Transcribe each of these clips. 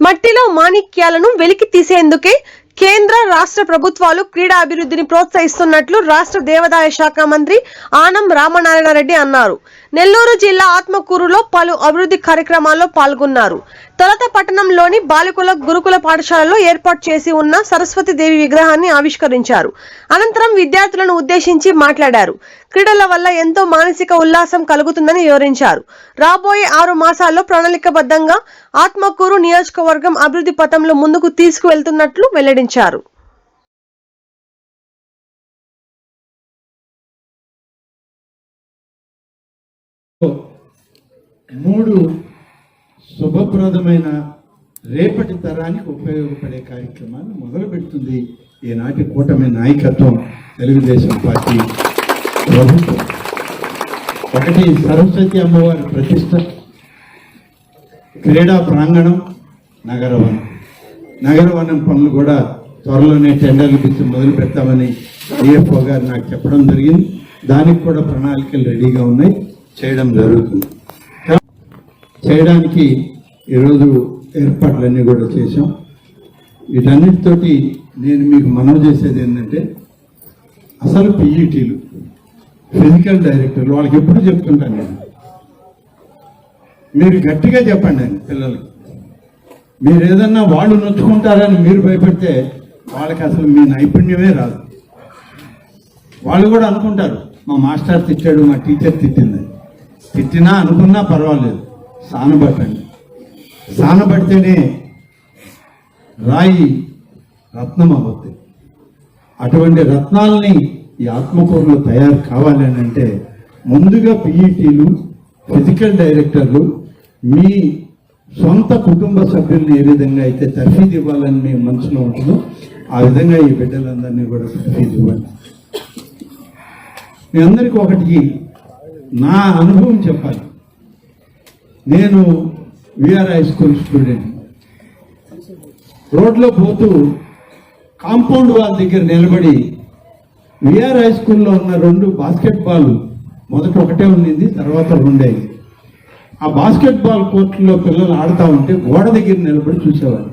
మట్టిలో మాణిక్యాలను వెలికి తీసేందుకే కేంద్ర రాష్ట్ర ప్రభుత్వాలు క్రీడా అభివృద్ధిని ప్రోత్సహిస్తున్నట్లు రాష్ట్ర దేవాదాయ శాఖ మంత్రి ఆనం రామనారాయణ రెడ్డి అన్నారు. నెల్లూరు జిల్లా ఆత్మకూరులో పలు అభివృద్ధి కార్యక్రమాల్లో పాల్గొన్నారు. తొలత పట్టణంలోని బాలికల గురుకుల పాఠశాలలో ఏర్పాటు చేసి ఉన్న సరస్వతి దేవి విగ్రహాన్ని ఆవిష్కరించారు. అనంతరం విద్యార్థులను ఉద్దేశించి మాట్లాడారు. క్రీడల వల్ల ఎంతో మానసిక ఉల్లాసం కలుగుతుందని వివరించారు. రాబోయే ఆరు మాసాల్లో ప్రణాళికబద్ధంగా ఆత్మకూరు నియోజకవర్గం అభివృద్ధి పథంలో ముందుకు తీసుకువెళ్తున్నట్లు వెల్లడించారు. మూడు శుభప్రదమైన రేపటి తరానికి ఉపయోగపడే కార్యక్రమాన్ని మొదలు పెడుతుంది ఈనాటి కూటమి నాయకత్వం తెలుగుదేశం పార్టీ ఒకటి సరస్వతి అమ్మవారి ప్రతిష్ట క్రీడా ప్రాంగణం నగరవనం. నగరవనం పనులు కూడా త్వరలోనే టెండర్లు పిలిచి మొదలు పెడతామని డిఎఫ్ఓ గారు నాకు చెప్పడం జరిగింది. దానికి కూడా ప్రణాళికలు రెడీగా ఉన్నాయి. చేయడం జరుగుతుంది. చేయడానికి ఈరోజు ఏర్పాట్లన్నీ కూడా చేశాం. వీటన్నిటితోటి నేను మీకు మనవి చేసేది ఏంటంటే అసలు పీఈటీలు ఫిజికల్ డైరెక్టర్లు వాళ్ళకి ఎప్పుడు చెప్తుంటాను నేను? మీరు గట్టిగా చెప్పండి అండి పిల్లలకి. మీరు ఏదన్నా వాళ్ళు నొచ్చుకుంటారని మీరు భయపెడితే వాళ్ళకి అసలు మీ నైపుణ్యమే రాదు. వాళ్ళు కూడా అనుకుంటారు మా మాస్టర్ తిట్టాడు మా టీచర్ తిట్టింది. తిట్టినా అనుకున్నా పర్వాలేదు. సానబట్టండి సానబడితేనే రాయి రత్నం అవుతుంది అటువంటి రత్నాలని ఈ ఆత్మకూరులో తయారు కావాలి అని అంటే ముందుగా పిఈటీలు ఫిజికల్ డైరెక్టర్లు మీ సొంత కుటుంబ సభ్యుల్ని ఏ విధంగా అయితే తర్ఫీదు ఇవ్వాలని మీ మనసులో ఉంటుందో ఆ విధంగా ఈ బిడ్డలందరినీ కూడా తర్ఫీదు ఇవ్వాలి మీ అందరికీ ఒకటి నా అనుభవం చెప్పాలి. నేను విఆర్ హై స్కూల్ స్టూడెంట్. రోడ్లో పోతూ కాంపౌండ్ వాళ్ళ దగ్గర నిలబడి విఆర్ హై స్కూల్లో ఉన్న రెండు బాస్కెట్ బాల్ మొదట ఒకటే ఉండింది తర్వాత రెండేది ఆ బాస్కెట్ బాల్ కోర్టులో పిల్లలు ఆడుతూ ఉంటే గోడ దగ్గర నిలబడి చూసేవాళ్ళు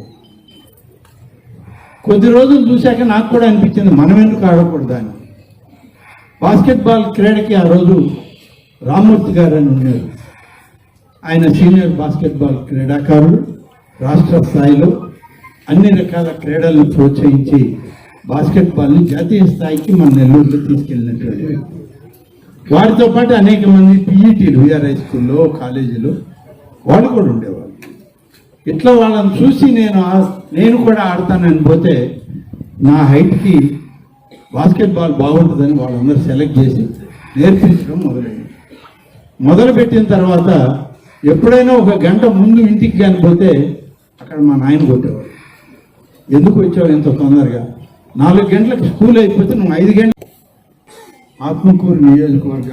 కొద్ది రోజులు చూశాక నాకు కూడా అనిపించింది మనం ఎందుకు ఆడకూడదు అని. బాస్కెట్ బాల్ క్రీడకి ఆ రోజు రామ్మూర్తి గారు అని ఉన్నారు. ఆయన సీనియర్ బాస్కెట్ బాల్ క్రీడాకారుడు రాష్ట్ర స్థాయిలో అన్ని రకాల క్రీడలను ప్రోత్సహించి బాస్కెట్బాల్ని జాతీయ స్థాయికి మన నెల్లూరులో తీసుకెళ్ళినటువంటి వారితో పాటు అనేక మంది పీఈటీలు విఆర్ హై స్కూల్లో కాలేజీలో వాళ్ళు కూడా ఉండేవాళ్ళు. ఇట్లా వాళ్ళని చూసి నేను నేను కూడా ఆడతానని పోతే నా హైట్కి బాస్కెట్బాల్ బాగుంటుందని వాళ్ళందరూ సెలెక్ట్ చేసి నేర్పించడం మొదలైంది. మొదలుపెట్టిన తర్వాత ఎప్పుడైనా ఒక గంట ముందు ఇంటికి కానిపోతే అక్కడ మా నాయన కొట్టేవాడు. ఎందుకు వచ్చావు ఇంత తొందరగా? నాలుగు గంటలకు స్కూల్ అయిపోతే నువ్వు ఐదు గంటలు ఆత్మకూరు నియోజకవర్గ